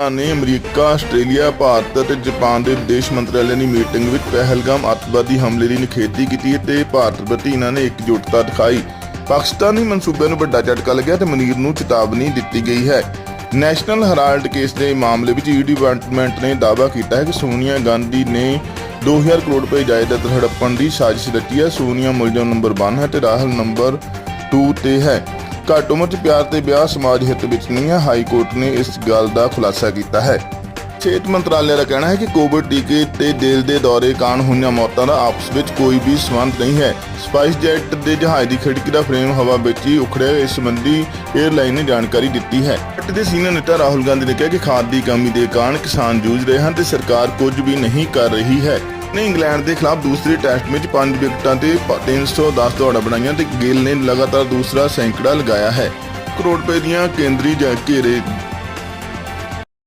ਨੇ America, Australia, Bharat ਅਤੇ Japan ਦੇ ਵਿਦੇਸ਼ ਮੰਤਰਾਲਿਆਂ ਦੀ ਮੀਟਿੰਗ ਵਿੱਚ ਪਹਿਲਗਾਮ ਅੱਤਵਾਦੀ ਹਮਲੇ ਦੀ ਨਿਖੇਧੀ ਕੀਤੀ ਤੇ ਭਾਰਤ ਪ੍ਰਤੀ ਇਹਨਾਂ ਨੇ ਇਕਜੁੱਟਤਾ ਦਿਖਾਈ। ਪਾਕਿਸਤਾਨੀ ਮਨਸੂਬੇ ਨੂੰ ਵੱਡਾ ਝਟਕਾ ਲੱਗਿਆ ਤੇ ਮਨੀਰ ਨੂੰ ਚੇਤਾਵਨੀ ਦਿੱਤੀ ਗਈ ਹੈ। ਨੈਸ਼ਨਲ ਹੈਰਾਲਡ ਕੇਸ ਦੇ ਮਾਮਲੇ ਵਿੱਚ ਈ ਡਿਪਾਰਟਮੈਂਟ ਨੇ ਦਾਅਵਾ ਕੀਤਾ ਹੈ ਕਿ ਸੋਨੀਆ ਗਾਂਧੀ ਨੇ 2000 ਕਰੋੜ ਰੁਪਏ ਜਾਇਦਾਦ ਹੜੱਪਣ ਦੀ ਸਾਜ਼ਿਸ਼ ਰਚੀ ਹੈ। ਸੋਨੀਆ ਮੁਲਜ਼ਮ ਨੰਬਰ 1 ਹੈ ਤੇ ਰਾਹੁਲ ਨੰਬਰ 2 ਤੇ ਹੈ। ਘੱਟ ਉਮਰ 'ਚ ਪਿਆਰ ਤੇ ਵਿਆਹ ਸਮਾਜ ਹਿੱਤ ਵਿੱਚ ਨਹੀਂ ਹੈ, ਹਾਈ ਕੋਰਟ ਨੇ ਇਸ ਗੱਲ ਦਾ ਖੁਲਾਸਾ ਕੀਤਾ ਹੈ। ਸਿਹਤ ਮੰਤਰਾਲੇ ਦਾ ਕਹਿਣਾ ਹੈ ਕਿ ਕੋਵਿਡ ਟੀਕੇ ਤੇ ਦਿਲ ਦੇ ਦੌਰੇ ਕਾਰਨ ਹੋਈਆਂ ਮੌਤਾਂ ਦਾ ਆਪਸ ਵਿੱਚ ਕੋਈ ਵੀ ਸੰਬੰਧ ਨਹੀਂ ਹੈ। ਸਪਾਈਸ ਜੈਟ ਦੇ ਜਹਾਜ਼ ਦੀ ਖਿੜਕੀ ਦਾ ਫਰੇਮ ਹਵਾ ਵਿੱਚ ਹੀ ਉਖੜਿਆ ਇਸ ਸੰਬੰਧੀ 에ਅਰਲਾਈਨ ਨੇ ਜਾਣਕਾਰੀ ਦਿੱਤੀ ਹੈ। ਜੱਟ ਦੇ ਸੀਨੀਅਰ ਨੇਤਾ ਰਾਹੁਲ ਗਾਂਧੀ ਨੇ ਕਿਹਾ ਕਿ ਖਾਦ ਦੀ ਕਮੀ ਦੇ ਕਾਰਨ ਕਿਸਾਨ ਜੂਝ ਰਹੇ ਹਨ ਤੇ ਸਰਕਾਰ ਕੁਝ ਵੀ ਨਹੀਂ ਕਰ ਰਹੀ ਹੈ। ਨੇ ਇੰਗਲੈਂਡ ਦੇ ਖਿਲਾਫ ਦੂਸਰੇ ਟੈਸਟ ਵਿੱਚ 5 ਵਿਕਟਾਂ ਤੇ ਪ- 310 ਦੌੜਾਂ ਬਣਾਈਆਂ ਤੇ ਗਿੱਲ ਨੇ ਲਗਾਤਾਰ ਦੂਸਰਾ ਸੈਂਕੜਾ ਲਗਾਇਆ ਹੈ। ਕਰੋੜ ਰੁਪਏ ਦੀਆਂ ਕੇਂਦਰੀ ਘੇਰੇ